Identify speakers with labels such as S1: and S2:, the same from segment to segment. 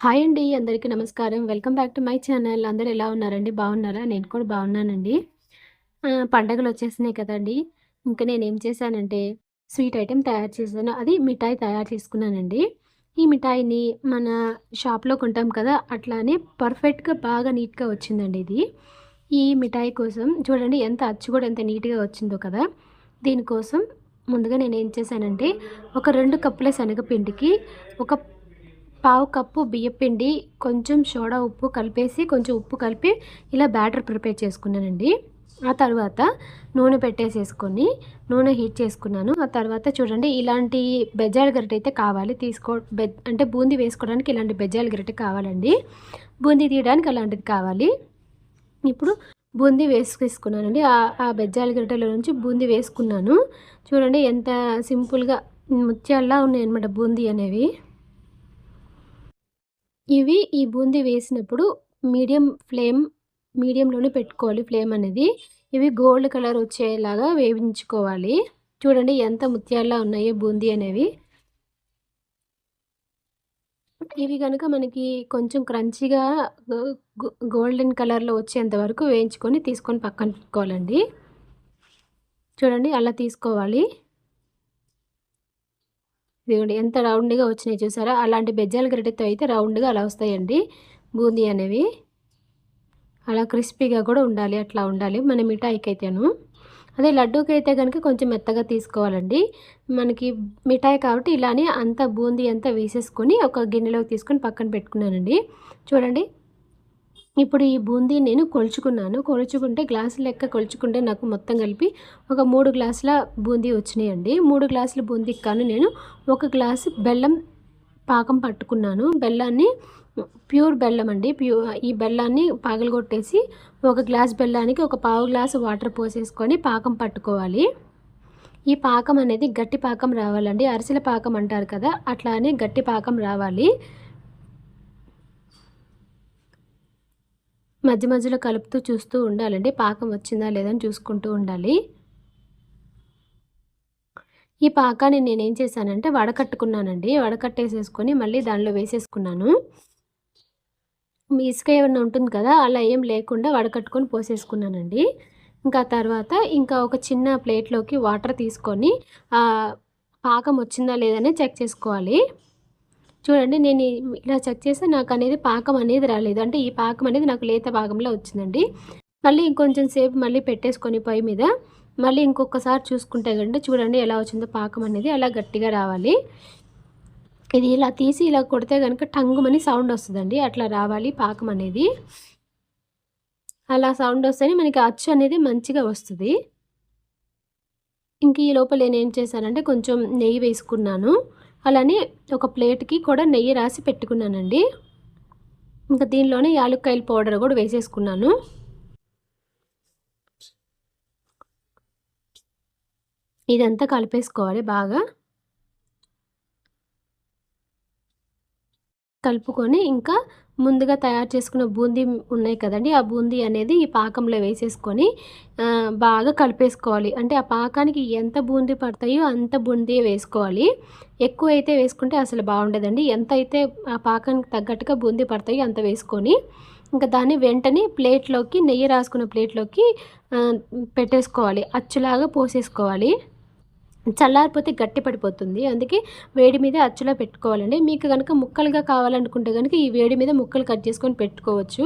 S1: Hi అండి అందరికీ నమస్కారం. Welcome back to my channel. అందరూ ఎలా ఉన్నారండి? బాగున్నారా? నేను కూడా బాగున్నానండి. పండగలు వచ్చేసినాయి కదండి. ఇంకా నేను ఏం చేశానంటే స్వీట్ ఐటెం తయారు చేశాను. అది మిఠాయి తయారు చేసుకున్నానండి. ఈ మిఠాయిని మన షాప్లో కొంటాం కదా అట్లానే పర్ఫెక్ట్గా బాగా నీట్గా వచ్చిందండి ఇది. ఈ మిఠాయి కోసం చూడండి ఎంత అచ్చు కూడా ఎంత నీట్గా వచ్చిందో కదా. దీనికోసం ముందుగా నేను ఏం చేశానంటే ఒక రెండు కప్పుల శనగపిండికి ఒక పావు కప్పు బియ్యపిండి కొంచెం సోడా ఉప్పు కలిపేసి కొంచెం ఉప్పు కలిపి ఇలా బ్యాటర్ ప్రిపేర్ చేసుకున్నానండి. ఆ తర్వాత నూనె పెట్టేసేసుకొని నూనె హీట్ చేసుకున్నాను. ఆ తర్వాత చూడండి ఇలాంటి బెజ్జాల గరిట అయితే కావాలి. తీసుకో బె అంటే బూందీ వేసుకోవడానికి ఇలాంటి బెజ్జాల గరిట కావాలండి. బూందీ తీయడానికి అలాంటిది కావాలి. ఇప్పుడు బూందీ వేసుకున్నానండి ఆ బెజ్జాల గరిటలో నుంచి బూందీ వేసుకున్నాను. చూడండి ఎంత సింపుల్గా ముత్యాల్లా ఉన్నాయి అనమాట బూందీ అనేవి. ఇవి ఈ బూందీ వేసినప్పుడు మీడియం ఫ్లేమ్ మీడియంలోనే పెట్టుకోవాలి ఫ్లేమ్ అనేది. ఇవి గోల్డ్ కలర్ వచ్చేలాగా వేయించుకోవాలి. చూడండి ఎంత ముత్యాల్లా ఉన్నాయో బూందీ అనేవి. ఇవి కనుక మనకి కొంచెం క్రంచిగా గోల్డెన్ కలర్లో వచ్చేంత వరకు వేయించుకొని తీసుకొని పక్కన పెట్టుకోవాలండి. చూడండి అలా తీసుకోవాలి. ఇదిగోండి ఎంత రౌండ్గా వచ్చినాయి చూసారా? అలాంటి బెజ్జాల గరిటెతో అయితే రౌండ్గా అలా వస్తాయండి. బూందీ అనేవి. అలా క్రిస్పీగా కూడా ఉండాలి అట్లా ఉండాలి. మన మిఠాయికి అయితేను అదే లడ్డూకి అయితే కనుక కొంచెం మెత్తగా తీసుకోవాలండి. మనకి మిఠాయి కాబట్టి ఇలానే అంత బూందీ అంతా వేసేసుకొని ఒక గిన్నెలోకి తీసుకొని పక్కన పెట్టుకున్నానండి. చూడండి. ఇప్పుడు ఈ బూందీ నేను కొలుచుకున్నాను. కొలుచుకుంటే గ్లాసు లెక్క కొలుచుకుంటే నాకు మొత్తం కలిపి ఒక మూడు గ్లాసుల బూందీ వచ్చినాయండి. మూడు గ్లాసుల బూందీకి కాను నేను ఒక గ్లాసు బెల్లం పాకం పట్టుకున్నాను. బెల్లాన్ని ప్యూర్ బెల్లం అండి. ప్యూ ఈ బెల్లాన్ని పగలగొట్టేసి ఒక గ్లాస్ బెల్లానికి ఒక పావు గ్లాసు వాటర్ పోసేసుకొని పాకం పట్టుకోవాలి. ఈ పాకం అనేది గట్టి పాకం రావాలండి. అరిసెల పాకం అంటారు కదా అట్లానే గట్టి పాకం రావాలి. మధ్య మధ్యలో కలుపుతూ చూస్తూ ఉండాలండి. పాకం వచ్చిందా లేదని చూసుకుంటూ ఉండాలి. ఈ పాకాన్ని నేనేం చేశానంటే వడకట్టుకున్నానండి. వడకట్టేసేసుకొని మళ్ళీ దానిలో వేసేసుకున్నాను. ఇసుక ఏమైనా ఉంటుంది కదా అలా ఏం లేకుండా వడకట్టుకొని పోసేసుకున్నానండి. ఇంకా తర్వాత ఇంకా ఒక చిన్న ప్లేట్లోకి వాటర్ తీసుకొని పాకం వచ్చిందా లేదని చెక్ చేసుకోవాలి. చూడండి నేను ఇలా చెక్ చేస్తే నాకు అనేది పాకం అనేది రాలేదు. అంటే ఈ పాకం అనేది నాకు లేత భాగంలో వచ్చిందండి. మళ్ళీ ఇంకొంచెం సేపు మళ్ళీ పెట్టేసుకొని పొయ్యి మీద మళ్ళీ ఇంకొకసారి చూసుకుంటే కంటే చూడండి ఎలా వచ్చిందో పాకం అనేది అలా గట్టిగా రావాలి. ఇది ఇలా తీసి ఇలా కొడితే కనుక టంగుమని సౌండ్ వస్తుందండి. అట్లా రావాలి పాకం అనేది. అలా సౌండ్ వస్తేనే మనకి అచ్చు అనేది మంచిగా వస్తుంది. ఇంక ఈ లోపల నేను ఏం చేశానంటే కొంచెం నెయ్యి వేసుకున్నాను. అలానే ఒక ప్లేట్కి కూడా నెయ్యి రాసి పెట్టుకున్నానండి. ఇంకా దీనిలోనే యాలుక్కాయల పౌడర్ కూడా వేసేసుకున్నాను. ఇదంతా కలిపేసుకోవాలి బాగా. కలుపుకొని ఇంకా ముందుగా తయారు చేసుకున్న బూందీ ఉన్నాయి కదండి ఆ బూందీ అనేది ఈ పాకంలో వేసేసుకొని బాగా కలిపేసుకోవాలి. అంటే ఆ పాకానికి ఎంత బూందీ పడతాయో అంత బూందీ వేసుకోవాలి. ఎక్కువ అయితే వేసుకుంటే అసలు బాగుండదండి. ఎంత అయితే ఆ పాకానికి తగ్గట్టుగా బూందీ పడతాయో అంత వేసుకొని ఇంకా దాన్ని వెంటనే ప్లేట్లోకి నెయ్యి రాసుకున్న ప్లేట్లోకి పెట్టేసుకోవాలి. అచ్చులాగా పోసేసుకోవాలి. చల్లారిపోతే గట్టి పడిపోతుంది. అందుకే వేడి మీద అచ్చులో పెట్టుకోవాలండి. మీకు కనుక ముక్కలుగా కావాలనుకుంటే కనుక ఈ వేడి మీద ముక్కలు కట్ చేసుకొని పెట్టుకోవచ్చు.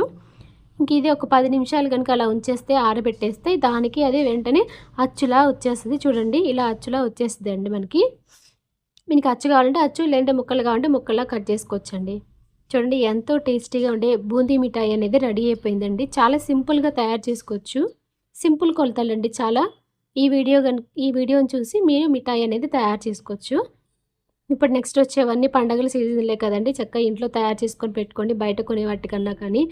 S1: ఇంక ఇది ఒక పది నిమిషాలు కనుక అలా ఉంచేస్తే ఆరబెట్టేస్తే దానికి అది వెంటనే అచ్చులా వచ్చేస్తుంది. చూడండి ఇలా అచ్చులా వచ్చేస్తుంది అండి మనకి. మీకు అచ్చు కావాలంటే అచ్చు లేదంటే ముక్కలు కావాలంటే ముక్కలా కట్ చేసుకోవచ్చండి. చూడండి ఎంతో టేస్టీగా ఉండే బూందీ మిఠాయి అనేది రెడీ అయిపోయిందండి. చాలా సింపుల్గా తయారు చేసుకోవచ్చు. సింపుల్ కొలతలండి చాలా. ఈ వీడియో ఈ వీడియోని చూసి మీరు మిఠాయి అనేది తయారు చేసుకోవచ్చు. ఇప్పుడు నెక్స్ట్ వచ్చేవన్నీ పండగల సీజన్లే కదండి. చక్కగా ఇంట్లో తయారు చేసుకొని పెట్టుకోండి. బయట కొనే వాటికన్నా కానీ.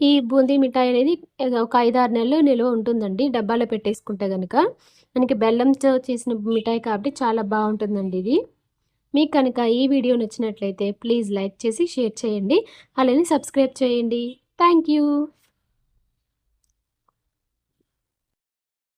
S1: ఈ బూందీ మిఠాయి అనేది ఒక ఐదారు నెలలు నిల్వ ఉంటుందండి. డబ్బాలో పెట్టేసుకుంటే కనుక మనకి బెల్లంతో చేసిన మిఠాయి కాబట్టి చాలా బాగుంటుందండి ఇది. మీకు కనుక ఈ వీడియో నచ్చినట్లయితే ప్లీజ్ లైక్ చేసి షేర్ చేయండి. అలానే సబ్స్క్రైబ్ చేయండి. థ్యాంక్